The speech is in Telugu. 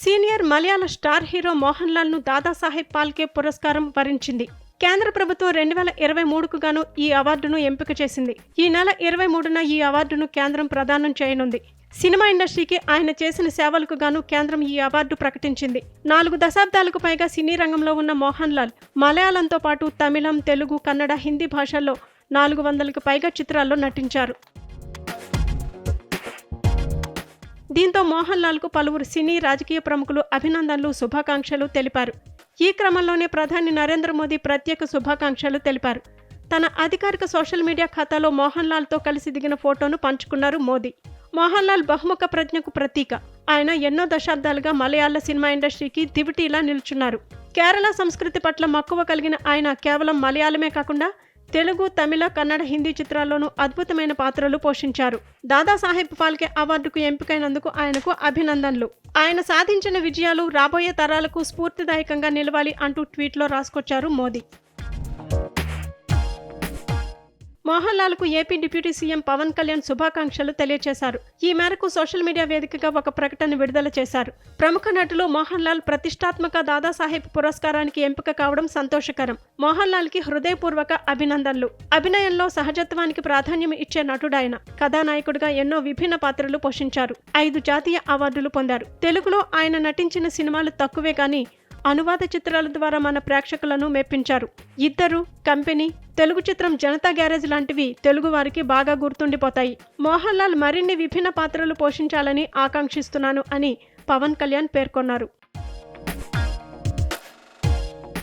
Senior Malayalam star hero Mohan లాల్ను Dadasaheb Phalke పురస్కారం వరించింది. కేంద్ర ప్రభుత్వం రెండు వేల ఇరవై మూడుకు గాను ఈ అవార్డును ఎంపిక చేసింది. ఈ నెల ఇరవై మూడున ఈ అవార్డును కేంద్రం ప్రదానం చేయనుంది. సినిమా ఇండస్ట్రీకి ఆయన చేసిన సేవలకు గాను కేంద్రం ఈ అవార్డు ప్రకటించింది. నాలుగు దశాబ్దాలకు పైగా సినీ రంగంలో ఉన్న మోహన్ లాల్ మలయాళంతో పాటు తమిళం తెలుగు కన్నడ హిందీ భాషల్లో నాలుగు వందలకు పైగా చిత్రాల్లో నటించారు. దీంతో మోహన్ లాల్కు పలువురు సినీ రాజకీయ ప్రముఖులు అభినందనలు శుభాకాంక్షలు తెలిపారు. ఈ క్రమంలోనే ప్రధాని నరేంద్ర మోదీ ప్రత్యేక శుభాకాంక్షలు తెలిపారు. తన అధికారిక సోషల్ మీడియా ఖాతాలో మోహన్ లాల్తో కలిసి దిగిన ఫోటోను పంచుకున్నారు మోదీ. మోహన్ లాల్ బహుముఖ ప్రజ్ఞకు ప్రతీక. ఆయన ఎన్నో దశాబ్దాలుగా మలయాళ సినిమా ఇండస్ట్రీకి దివిటీలా నిల్చున్నారు. కేరళ సంస్కృతి పట్ల మక్కువ కలిగిన ఆయన కేవలం మలయాళమే కాకుండా తెలుగు తమిళ కన్నడ హిందీ చిత్రాల్లోనూ అద్భుతమైన పాత్రలు పోషించారు. దాదాసాహెబ్ ఫాల్కే అవార్డుకు ఎంపికైనందుకు ఆయనకు అభినందనలు. ఆయన సాధించిన విజయాలు రాబోయే తరాలకు స్ఫూర్తిదాయకంగా నిలవాలి అంటూ ట్వీట్లో రాసుకొచ్చారు Modi. Mohan లాల్కు AP deputy CM Pawan Kalyan శుభాకాంక్షలు తెలియజేశారు ఈ మేరకు సోషల్ మీడియా వేదికగా ఒక ప్రకటన విడుదల చేశారు. ప్రముఖ నటులు మోహన్ లాల్ ప్రతిష్టాత్మక దాదాసాహెబ్ పురస్కారానికి ఎంపిక కావడం సంతోషకరం. మోహన్ లాల్కి హృదయపూర్వక అభినందనలు. అభినయంలో సహజత్వానికి ప్రాధాన్యం ఇచ్చే నటుడాయన కథానాయకుడిగా ఎన్నో విభిన్న పాత్రలు పోషించారు. ఐదు జాతీయ అవార్డులు పొందారు. తెలుగులో ఆయన నటించిన సినిమాలు తక్కువే కానీ అనువాద చిత్రాల ద్వారా మన ప్రేక్షకులను మెప్పించారు. ఇద్దరు కంపెనీ తెలుగు చిత్రం జనతా గ్యారేజ్ లాంటివి తెలుగు వారికి బాగా గుర్తుండిపోతాయి. మోహన్ లాల్ మరిన్ని విభిన్న పాత్రలు పోషించాలని ఆకాంక్షిస్తున్నాను అని పవన్ కళ్యాణ్ పేర్కొన్నారు.